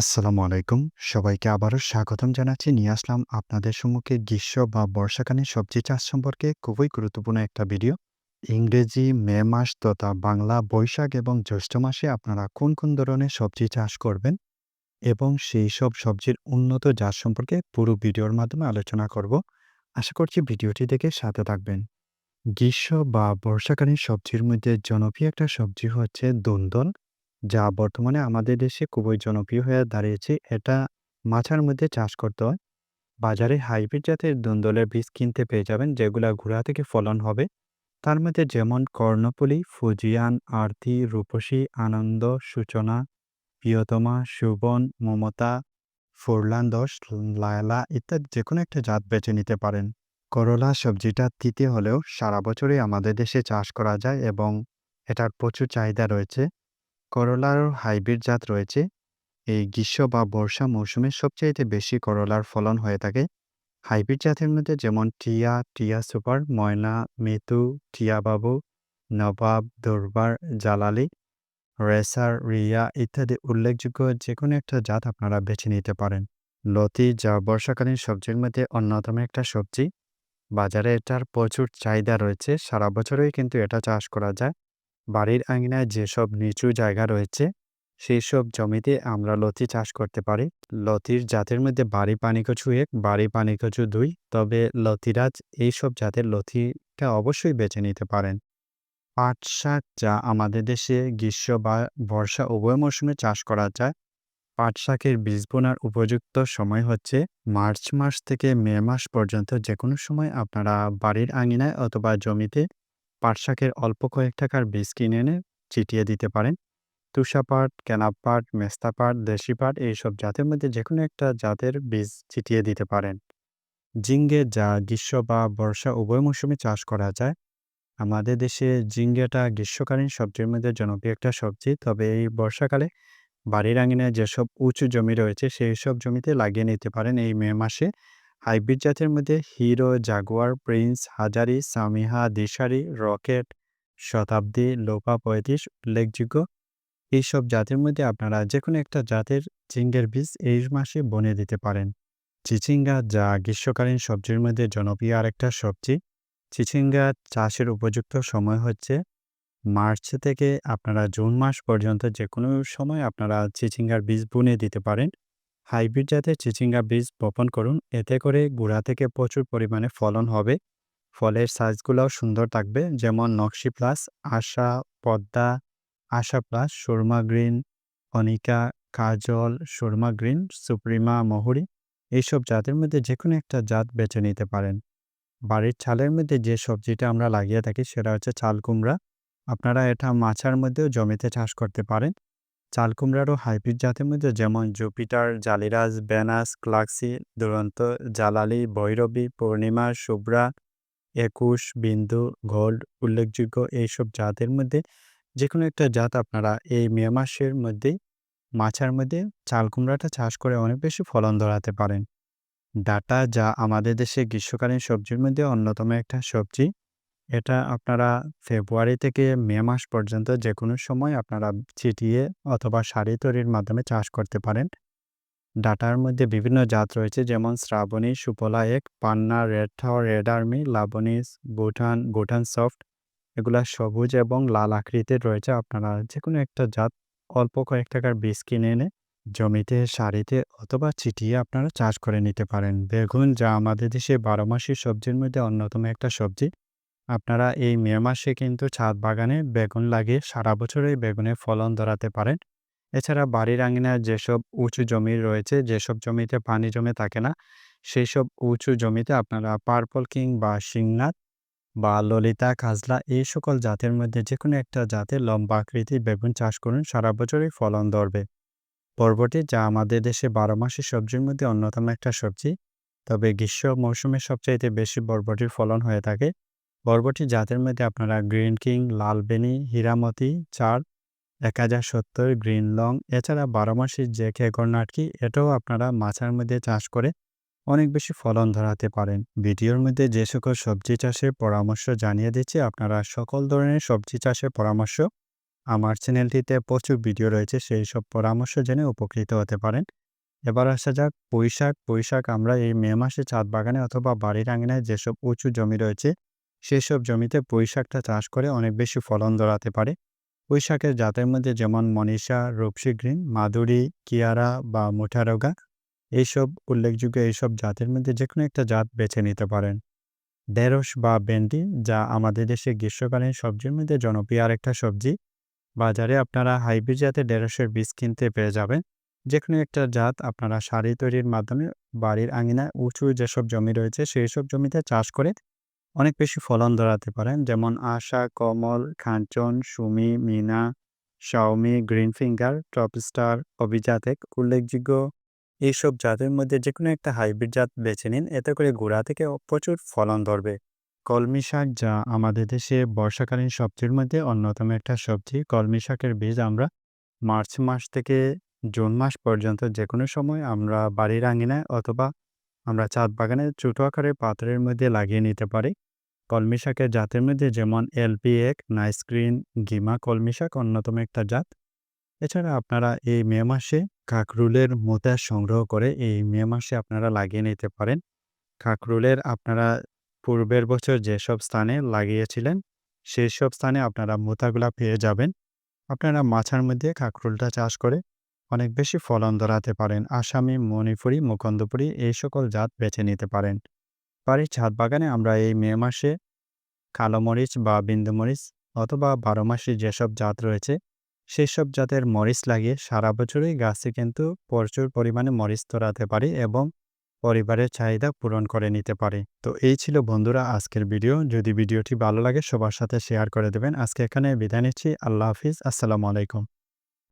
আসসালামু আলাইকুম। সবাইকে আবারও স্বাগতম জানাচ্ছি। নিয়ে আসলাম আপনাদের সম্মুখে গ্রীষ্ম বা বর্ষাকালীন সবজি চাষ সম্পর্কে খুবই গুরুত্বপূর্ণ একটা ভিডিও। ইংরেজি, মে মাস তথা বাংলা, বৈশাখ এবং জ্যৈষ্ঠ মাসে আপনারা কোন কোন ধরনের সবজি চাষ করবেন এবং সেই সব সবজির উন্নত জাত সম্পর্কে পুরো ভিডিওর মাধ্যমে আলোচনা করব। আশা করছি ভিডিওটি দেখে সাথে থাকবেন। গ্রীষ্ম বা বর্ষাকালীন সবজির মধ্যে জনপ্রিয় একটা সবজি হচ্ছে দুন্দল যা বর্তমানে আমাদের দেশে খুবই জনপ্রিয় হয়ে দাঁড়িয়েছে। এটা মাচার মধ্যে চাষ করতে হয়। বাজারে হাইব্রিড জাতের দুন্দলের বীজ কিনতে পেয়ে যাবেন, যেগুলা ঘোড়া থেকে ফলন হবে। তার মধ্যে যেমন কর্ণফুলী, ফুজিয়ান, আরতি, রূপসী, আনন্দ, সূচনা, প্রিয়তমা, সুবন, মমতা, ফুরলান দশ, লায়লা ইত্যাদি যেকোনো একটা জাত বেছে নিতে পারেন। করলা সবজিটা তিতে হলেও সারা বছরই আমাদের দেশে চাষ করা যায় এবং এটার প্রচুর চাহিদা রয়েছে। করলারও হাইব্রিড জাত রয়েছে। এই গ্রীষ্ম বা বর্ষা মৌসুমে সবচাইতে বেশি করলার ফলন হয়ে থাকে। হাইব্রিড জাতের মধ্যে যেমন টিয়া, টিয়া সুপার, ময়না, মেতু টিয়া বাবু, নবাব, দরবার, জালালি, রেসার, রিয়া ইত্যাদি উল্লেখযোগ্য যেকোনো একটা জাত আপনারা বেছে নিতে পারেন। লতি যা বর্ষাকালীন সবজির মধ্যে অন্যতম একটা সবজি। বাজারে এটার প্রচুর চাহিদা রয়েছে। সারা বছরই কিন্তু এটা চাষ করা যায়। বাড়ির আঙিনায় যেসব নিচু জায়গা রয়েছে সেই সব জমিতে আমরা লতি চাষ করতে পারি। লতির জাতের মধ্যে বাড়ি পানিকচু এক, বাড়ি পানিকচু দুই, তবে লতিরাজ এইসব জাতের লতিটা অবশ্যই বেছে নিতে পারেন। পাট শাক যা আমাদের দেশে গ্রীষ্ম বা বর্ষা উভয় মৌসুমে চাষ করা যায়। পাট শাকের বীজ বোনার উপযুক্ত সময় হচ্ছে মার্চ মাস থেকে মে মাস পর্যন্ত যে কোনো সময় আপনারা বাড়ির আঙিনায় অথবা জমিতে পাট শাকের অল্প কয়েক টাকার বীজ কিনে এনে ছিটিয়ে দিতে পারেন। তুষা পাট ক্যানাপ পাট, মেস্তা পাট, দেশি পাট, এইসব জাতের মধ্যে যে কোনো একটা জাতের বীজ ছিটিয়ে দিতে পারেন। জিঙ্গে যা গ্রীষ্ম বা বর্ষা উভয় মৌসুমে চাষ করা যায়। আমাদের দেশে জিঙ্গেটা গ্রীষ্মকালীন সবজির মধ্যে জনপ্রিয় একটা সবজি। তবে এই বর্ষাকালে বাড়ির আঙিনায় যেসব উঁচু জমি রয়েছে সেই সব জমিতে লাগিয়ে নিতে পারেন এই মে মাসে। হাইব্রিড জাতের মধ্যে Hero, Jaguar, Prince, Hazari, Samiha, Dishari, Rocket, Shatabdi, Lopa, পঁয়ত্রিশ উল্লেখযোগ্য। এইসব জাতের মধ্যে আপনারা যে কোনো একটা জাতের চিঙ্গের বীজ এই মাসে বনে দিতে পারেন। চিচিঙ্গা যা গ্রীষ্মকালীন সবজির মধ্যে জনপ্রিয় আরেকটা সবজি। চিচিঙ্গা চাষের উপযুক্ত সময় হচ্ছে মার্চ থেকে আপনারা জুন মাস পর্যন্ত যে কোনো সময় আপনারা চিচিঙ্গার বীজ বুনে দিতে পারেন। হাইব্রিড জাতের চিচিঙ্গা বীজ বপন করুন। এতে করে গুঁড়া থেকে প্রচুর পরিমাণে ফলন হবে। ফলের সাইজগুলোও সুন্দর থাকবে, যেমন Nakshi plus, Asha, Padma, Asha plus, Surma green, Anika, Kajal, Surma green, Suprima, Mahuri. এইসব জাতের মধ্যে যে কোনো একটা জাত বেছে নিতে পারেন। বাড়ির ছালের মধ্যে যে সবজিটা আমরা লাগিয়ে থাকি সেটা হচ্ছে চাল কুমড়া। আপনারা এটা মাছার মধ্যেও জমিতে চাষ করতে পারেন। চাল কুমড়ারও হাইব্রিড জাতের মধ্যে যেমন জুপিটার, জালিরাজ, বেনাস, ক্লাক্সি, দুরন্ত, জালালি, ভৈরবী, পূর্ণিমা, শুভ্রা, একুশ, বিন্দু, গোল্ড উল্লেখযোগ্য এইসব জাতের মধ্যে যে কোনো একটা জাত আপনারা এই মে মাসের মধ্যেই, মাছার মধ্যে চাল কুমড়াটা চাষ করে অনেক বেশি ফলন ধরাতে পারেন। ডাটা যা আমাদের দেশে গ্রীষ্মকালীন সবজির মধ্যে অন্যতম একটা সবজি। এটা আপনারা ফেব্রুয়ারি থেকে মে মাস পর্যন্ত যে কোনো সময় আপনারা ছিটিয়ে অথবা শাড়ি তৈরির মাধ্যমে চাষ করতে পারেন। ডাটার মধ্যে বিভিন্ন জাত রয়েছে যেমন শ্রাবণী সুপলা এক, Panna, red tower red army, Laboni, Bhutan Bhutan soft. এগুলা সবুজ এবং লাল আকৃতির রয়েছে। আপনারা যে কোনো একটা জাত অল্প কয়েক টাকার বীজ কিনে এনে জমিতে সারিতে অথবা ছিটিয়ে আপনারা চাষ করে নিতে পারেন। বেগুন যা আমাদের দেশে বারো মাসের সবজির মধ্যে অন্যতম একটা সবজি। আপনারা এই মে মাসে কিন্তু ছাদ বাগানে বেগুন লাগিয়ে সারা বছরই বেগুনের ফলন ধরাতে পারেন। এছাড়া বাড়ির আঙিনায় যেসব উঁচু জমি রয়েছে, যেসব জমিতে পানি জমে থাকে না সেই সব উঁচু জমিতে আপনারা পার্পল কিং বা শিংনাথ বা ললিতা কাজলা এই সকল জাতের মধ্যে যে কোনো একটা জাতের লম্বা আকৃতির বেগুন চাষ করুন, সারা বছরই ফলন ধরবে। বরবটি যা আমাদের দেশে বারো মাসের সবজির মধ্যে অন্যতম একটা সবজি। তবে গ্রীষ্ম মৌসুমে সবচাইতে বেশি বরবটির ফলন হয়ে থাকে। বরবটি জাতের মধ্যে আপনারা গ্রিন কিং লালবেনি হীরামতি, চার, এক হাজার সত্তর, গ্রিন লং, এছাড়া বারো মাসের যে খেকর নাটকি এটাও আপনারা মাছার মধ্যে চাষ করে অনেক বেশি ফলন ধরাতে পারেন। ভিডিওর মধ্যে যে সকল সবজি চাষের পরামর্শ জানিয়ে দিচ্ছি, আপনারা সকল ধরনের সবজি চাষের পরামর্শ আমার চ্যানেলটিতে প্রচুর ভিডিও রয়েছে, সেই সব পরামর্শ জেনে উপকৃত হতে পারেন। এবার আসা যাক, পুঁইশাক পুঁইশাক আমরা এই মে মাসে ছাদ বাগানে অথবা বাড়ির আঙিনায় যেসব উঁচু জমি রয়েছে সেসব জমিতে পুঁইশাকটা চাষ করে অনেক বেশি ফলন ধরাতে পারে। পুঁইশাকের জাতের মধ্যে যেমন মনীষা, রূপসী গ্রিন মাধুরী কিয়ারা বা মুঠারোগা এইসব উল্লেখযোগ্য এইসব জাতের মধ্যে যে কোনো একটা জাত বেছে নিতে পারেন। ঢেঁড়স বা ভেন্ডি, যা আমাদের দেশে গ্রীষ্মকালীন সবজির মধ্যে জনপ্রিয় আরেকটা সবজি। বাজারে আপনারা হাইব্রিড জাতের ঢেঁড়সের বীজ কিনতে পেয়ে যাবেন। যে কোনো একটা জাত আপনারা সারি তৈরির মাধ্যমে বাড়ির আঙিনায় উঁচু যেসব জমি রয়েছে সেই সব জমিতে চাষ করে অনেক বেশি ফলন ধরাতে পারেন। যেমন Asha, Kamal Kanchan Sumi, Mina, Xiaomi green finger topstar অভিজাতেক, উল্লেখযোগ্য। এইসব জাতের মধ্যে যে কোনো একটা হাইব্রিড জাত বেছে নিন। এতে করে গোড়া থেকে প্রচুর ফলন ধরবে। কলমি শাক যা আমাদের দেশে বর্ষাকালীন সবজির মধ্যে অন্যতম একটা সবজি। কলমি শাকের বীজ আমরা মার্চ মাস থেকে জুন মাস পর্যন্ত যে কোনো সময় আমরা বাড়ির আঙিনায় অথবা আমরা ছাদ বাগানে ছোটো আকারের পাত্রের মধ্যে লাগিয়ে নিতে পারি। কলমি শাকের জাতের মধ্যে যেমন এলপি এক, নাইস গ্রিন, গিমা কলমি শাক অন্যতম একটা জাত। এছাড়া আপনারা এই মে মাসে কাকরুলের মোতা সংগ্রহ করে এই মে মাসে আপনারা লাগিয়ে নিতে পারেন। কাকরুলের আপনারা পূর্বের বছর যেসব স্থানে লাগিয়েছিলেন সেই সব স্থানে আপনারা মোতাগুলা পেয়ে যাবেন। আপনারা মাছার মধ্যে কাকরুলটা চাষ করে অনেক বেশি ফলন ধরাতে পারেন। আসামি, মণিপুরি, মুকন্দপুরি এই সকল জাত বেছে নিতে পারেন। বাড়ির ছাদ বাগানে আমরা এই মে মাসে কালো মরিচ বা বিন্দু মরিচ অথবা বারো মাসি যেসব জাত রয়েছে সেই সব জাতের মরিচ লাগিয়ে সারা বছরই গাছে কিন্তু প্রচুর পরিমাণে মরিচ ধরাতে পারি এবং পরিবারের চাহিদা পূরণ করে নিতে পারি। তো এই ছিল বন্ধুরা আজকের ভিডিও। যদি ভিডিওটি ভালো লাগে সবার সাথে শেয়ার করে দেবেন। আজকে এখানে বিদায় নিচ্ছি। আল্লাহ হাফিজ। আসসালামু আলাইকুম।